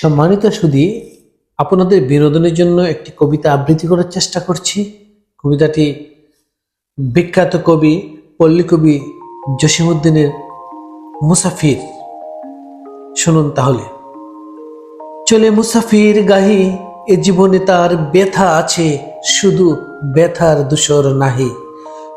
সম্মানিত সুদী আপনাদের বিনোদনের জন্য একটি কবিতা আবৃত্তি করার চেষ্টা করছি। কবিতাটি বিখ্যাত কবি, পল্লী কবি জসিমুদ্দিনের মুসাফির। শুনুন তাহলে। চলে মুসাফির গাহি, এ জীবনে তার ব্যথা আছে, শুধু ব্যথার দূষর নাহি।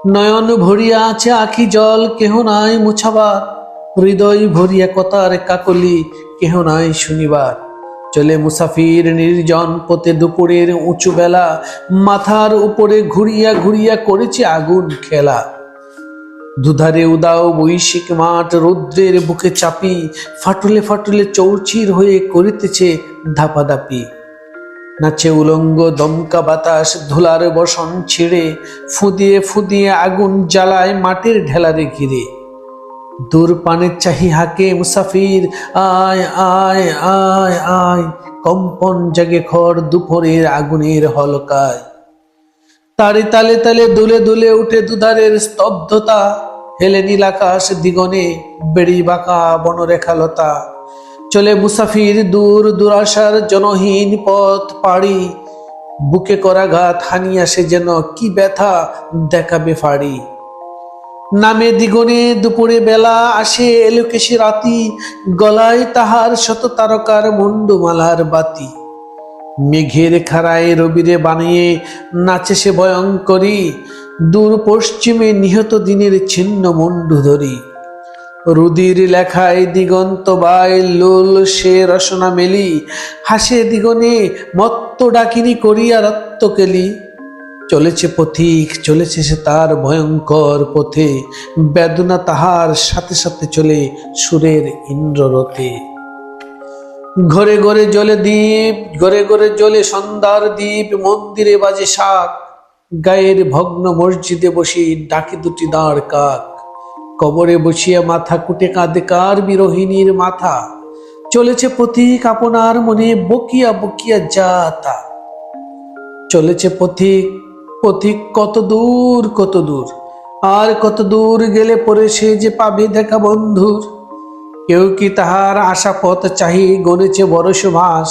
নয়ন ভরিয়া আছে আখি জল, কেহ নাই মুছাবার। হৃদয় ভরিয়া কথার কাকলি, কেহ নাই শুনিবার। চলে মুসাফির নির্জন পথে দুপুরের উঁচু বেলা, মাথার উপরে ঘুরিয়া ঘুরিয়া করেছে আগুন খেলা। দুধারে উদাও বৈশিক মাঠ রৌদ্রের বুকে চাপি, ফাটলে ফাটলে চৌচির হয়ে করিতেছে ধাপাধাপি। নাচে উলঙ্গ দমকা বাতাস ধুলার বসন ছিঁড়ে, ফুদিয়ে ফুদিয়ে আগুন জ্বালায় মাটির ঢেলারে ঘিরে। দূর পানের চাহি হাকে মুসাফির, আয় আয় আয় আয়। কম্পন জাগে খড় দুপুরের আগুনের হলকায়। তারে তালে তালে দুলে দুলে উঠে দুধারের স্তব্ধতা। হেলে নীল আকাশ দিগনে বেড়ি বাঁকা বনরেখালতা। চলে মুসাফির দূর দুরাশার জনহীন পথ পাড়ি। বুকে করা ঘাত হানিয়া সে যেন কি ব্যথা দেখাবে ফাড়ি। নামে দ্বিগুণে দুপুরে বেলা আসে এলোকেশে রাতি, গলায় তাহার শত তারকার মুন্ডমালার বাতি। মেঘের খাড়ায় রবিরে বানিয়ে নাচে সে ভয়ঙ্করী, দূর পশ্চিমে নিহত দিনের ছিন্ন মুন্ডু ধরি। রুদির লেখায় দিগন্ত বাই লোল সে রসনা মেলি, হাসে দিগনে মত্ত ডাকিনি করিয়া রত্তকেলি চলেছে পথিক, চলেছে সে তার ভয়ঙ্কর পথে। বেদনা তাহার সাথে সাথে চলে সুরের ইন্দ্ররথে। ঘরে ঘরে জলে দ্বীপ ঘরে ঘরে জলে সন্ধ্যার দ্বীপ মন্দিরে বাজে শাক। গায়ের ভগ্ন মসজিদে বসি ডাকে দুটি দাঁড় কাক। কবরে বসিয়া মাথা কুটে কাঁদে কার বিরোহিনীর মাথা। চলেছে পথিক আপনার মনে বকিয়া বকিয়া যা তা। চলেছে পথিক পথিক কত দূর কত দূর? আর কত দূর গেলে পরে সে যে পাবে দেখা বন্ধুর? কেউ কি তাহার আশা পথ চাহি গনেছে বড় সুভাষ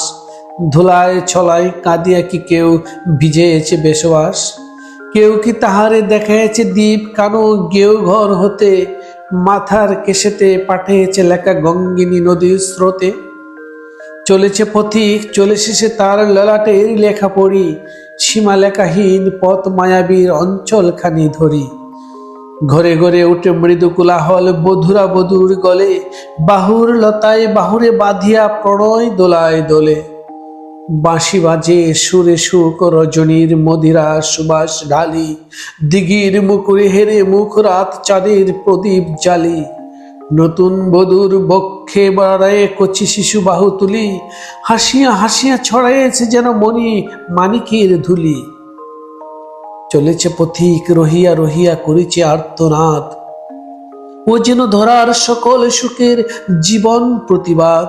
ধুলায় ছলায় কাঁদিয়া কি কেউ ভিজেছে বেশবাস? কেউ কি তাহারে দেখাইছে দ্বীপ কানো গেউ ঘর হতে? মাথার কেশেতে পাঠিয়েছে লেখা গঙ্গিনী নদীর স্রোতে? চলেছে পথিক, চলেছে সে তার ললাটের লেখা পড়ি সীমা লেখাহীন পথ মায়াবীর অঞ্চলখানি ধরি। ঘরে ঘরে উঠে মৃদু কোলাহল, বধুরা বধুর গলে, বাহুর লতায় বাহুরে বাঁধিয়া প্রণয় দোলায় দোলে। বাঁশি বাজে সুরে সুক রজনীর মদিরা সুবাস ঢালি। দিঘির মুকুরে হেরে মুখ রাত চাঁদের প্রদীপ জালি নতুন বধুর বক্ষে বাড়ায় কচি শিশু বাহু তুলি, হাসিয়া হাসিয়া ছড়াইছে যেন মণি মানিকের ধুলি। চলেছে পথিক, রহিয়া রহিয়া করেছে আর্তনাদ। ও যেন ধরার সকল সুখের জীবন প্রতিবাদ।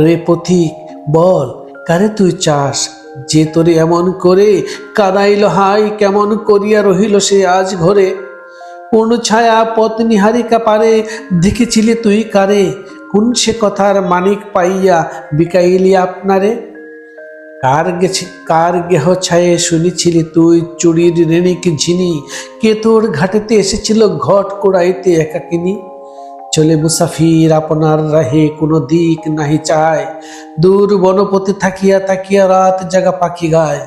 রে পথিক, বল, কারে তুই চাস? যে তোরে এমন করে কাদাইল হাই কেমন করিয়া রহিল সে আজ ঘরে? কোন ছায়া পথ নিহারিকা পারে, দেখেছিলি তুই কারে? কোন সে কথার মানিক পাইয়া বিকাইলি আপনারে? কার গেছে, কার গেহ ছায়ে শুনেছিলি তুই চুরির রেণিক ঝিনি? কে তোর ঘাটেতে এসেছিল ঘট কোড়াইতে একাকিনী? চলে মুসাফির আপনার রাহে কোনো দিক নাহি চায়। দূর বনপতি থাকিয়া থাকিয়া রাত জাগা পাখি গায়।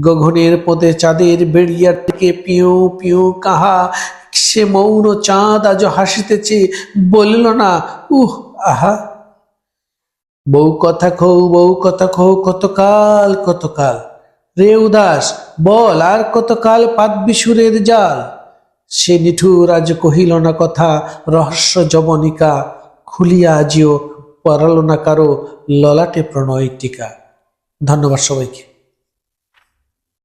গগনের পদে চাঁদের বেড়িয়ার থেকে পিউ পিউ, কাহা, সে মৌন চাঁদ আজ হাসিতেছে, বলিল না, উহ, আহা। বউ কথা খৌ বউ কথা খৌ কতকাল কতকাল। রে উদাস, বল, আর কতকাল পাতবি সুরের জাল? সে নিঠুর আজ কহিল না কথা, রহস্য জবনিকা খুলিয়া আজিও পড়ালো না কারও ললাটে প্রণয় টিকা। ধন্যবাদ সবাইকে।